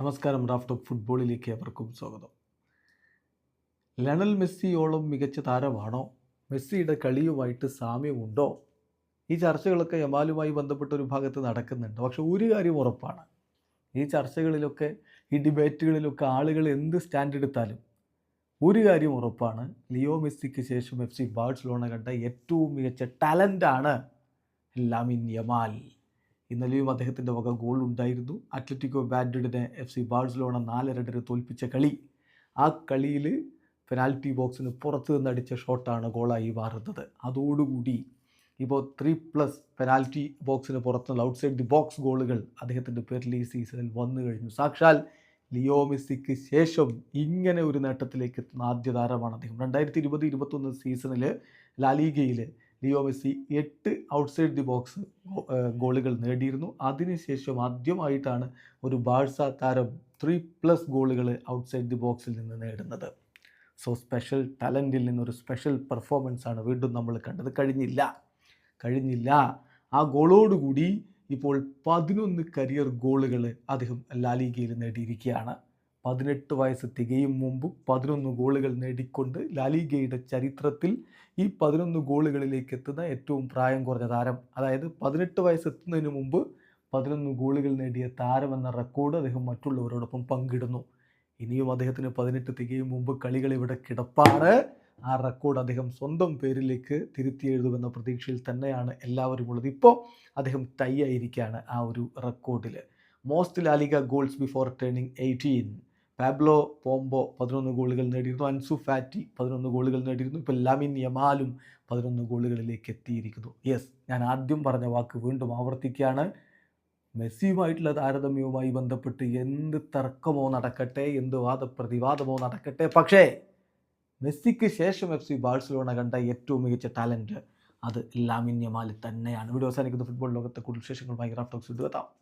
നമസ്കാരം raft of ഫുട്ബോളിലേക്ക് അവർക്കും സ്വാഗതം. ലണൽ മെസ്സിയോളം മികച്ച താരമാണോ? മെസ്സിയുടെ കളിയുമായിട്ട് സാമ്യമുണ്ടോ? ഈ ചർച്ചകളൊക്കെ യമാലുമായി ബന്ധപ്പെട്ട ഒരു ഭാഗത്ത് നടക്കുന്നുണ്ട്. പക്ഷെ ഒരു കാര്യം ഉറപ്പാണ്. ഈ ചർച്ചകളിലൊക്കെ ഈ ഡിബേറ്റുകളിലൊക്കെ ആളുകൾ എന്ത് സ്റ്റാൻഡ് എടുത്താലും ഒരു കാര്യം ഉറപ്പാണ്. ലിയോ മെസ്സിക്ക് ശേഷം എഫ് സി ബാഴ്സലോണ കണ്ട ഏറ്റവും മികച്ച ടാലന്റാണ് ലാമിൻ യമാൽ. ഇന്നലെയും അദ്ദേഹത്തിന്റെ വക ഗോൾ ഉണ്ടായിരുന്നു. അത്ലറ്റിക്കോ ബാഡ്രിഡിനെ എഫ് സി ബാഴ്സലോണ നാല് രണ്ടിന് തോൽപ്പിച്ച കളി. ആ കളിയിൽ പെനാൽറ്റി ബോക്സിന് പുറത്ത് നിന്ന് അടിച്ച ഷോട്ടാണ് ഗോളായി മാറുന്നത്. അതോടുകൂടി ഇപ്പോൾ ത്രീ പ്ലസ് പെനാൽറ്റി ബോക്സിന് പുറത്തുള്ള ഔട്ട്സൈഡ് ദി ബോക്സ് ഗോളുകൾ അദ്ദേഹത്തിന്റെ പേരിൽ ഈ സീസണിൽ വന്നു കഴിഞ്ഞു. സാക്ഷാൽ ലിയോ മെസ്സിക്ക് ശേഷം ഇങ്ങനെ ഒരു നേട്ടത്തിലേക്ക് എത്തുന്ന ആദ്യ താരമാണ് അദ്ദേഹം. രണ്ടായിരത്തി ഇരുപത് ഇരുപത്തൊന്ന് സീസണിൽ ലാലീഗയിൽ ലിയോ മെസ്സി എട്ട് ഔട്ട്സൈഡ് ദി ബോക്സ് ഗോളുകൾ നേടിയിരുന്നു. അതിനുശേഷം ആദ്യമായിട്ടാണ് ഒരു ബാഴ്സ താരം ത്രീ പ്ലസ് ഗോളുകൾ ഔട്ട്സൈഡ് ദി ബോക്സിൽ നിന്ന് നേടുന്നത്. സോ സ്പെഷ്യൽ ടാലന്റിൽ നിന്നൊരു സ്പെഷ്യൽ പെർഫോമൻസ് ആണ് വീണ്ടും നമ്മൾ കണ്ടത്. കഴിഞ്ഞില്ല. കഴിഞ്ഞില്ല. ആ ഗോളോടുകൂടി ഇപ്പോൾ പതിനൊന്ന് കരിയർ ഗോളുകൾ അദ്ദേഹം ലാലിഗയിൽ നേടിയിരിക്കുകയാണ്. പതിനെട്ട് വയസ്സ് തികയും മുമ്പ് പതിനൊന്ന് ഗോളുകൾ നേടിക്കൊണ്ട് ലാലിഗയുടെ ചരിത്രത്തിൽ ഈ പതിനൊന്ന് ഗോളുകളിലേക്ക് എത്തുന്ന ഏറ്റവും പ്രായം കുറഞ്ഞ താരം. അതായത് പതിനെട്ട് വയസ്സ് എത്തുന്നതിന് മുമ്പ് പതിനൊന്ന് ഗോളുകൾ നേടിയ താരം എന്ന റെക്കോർഡ് അദ്ദേഹം മറ്റുള്ളവരോടൊപ്പം പങ്കിടുന്നു. ഇനിയും അദ്ദേഹത്തിന് പതിനെട്ട് തികയും മുമ്പ് കളികൾ ഇവിടെ കിടപ്പാണ്. ആ റെക്കോർഡ് അദ്ദേഹം സ്വന്തം പേരിലേക്ക് തിരുത്തി എഴുതുമെന്ന പ്രതീക്ഷയിൽ തന്നെയാണ് എല്ലാവരും ഉള്ളത്. ഇപ്പോൾ അദ്ദേഹം ടൈ ആയിരിക്കുകയാണ് ആ ഒരു റെക്കോർഡിൽ. Most La Liga goals before turning eighteen. Pablo Pombo പതിനൊന്ന് ഗോളുകൾ നേടിയിരുന്നു. അൻസു ഫാറ്റി പതിനൊന്ന് ഗോളുകൾ നേടിയിരുന്നു. ഇപ്പോൾ ലാമിൻ യമാലും പതിനൊന്ന് ഗോളുകളിലേക്ക് എത്തിയിരിക്കുന്നു. യെസ് ഞാൻ ആദ്യം പറഞ്ഞ വാക്ക് വീണ്ടും ആവർത്തിക്കുകയാണ്. മെസ്സിയുമായിട്ടുള്ള താരതമ്യവുമായി ബന്ധപ്പെട്ട് എന്ത് തർക്കമോ നടക്കട്ടെ എന്ത് വാദപ്രതിവാദമോ നടക്കട്ടെ പക്ഷേ മെസ്സിക്ക് ശേഷം എഫ് സി ബാഴ്സലോണ കണ്ട ഏറ്റവും മികച്ച ടാലന്റ് അത് ലാമിൻ യമാൽ തന്നെയാണ്. ഇവിടെ അവസാനിക്കുന്ന. ഫുട്ബോൾ ലോകത്തെ കൂടുതൽ വിശേഷങ്ങളുമായി ഗ്രാഫ്റ്റോക്സ് എത്താം.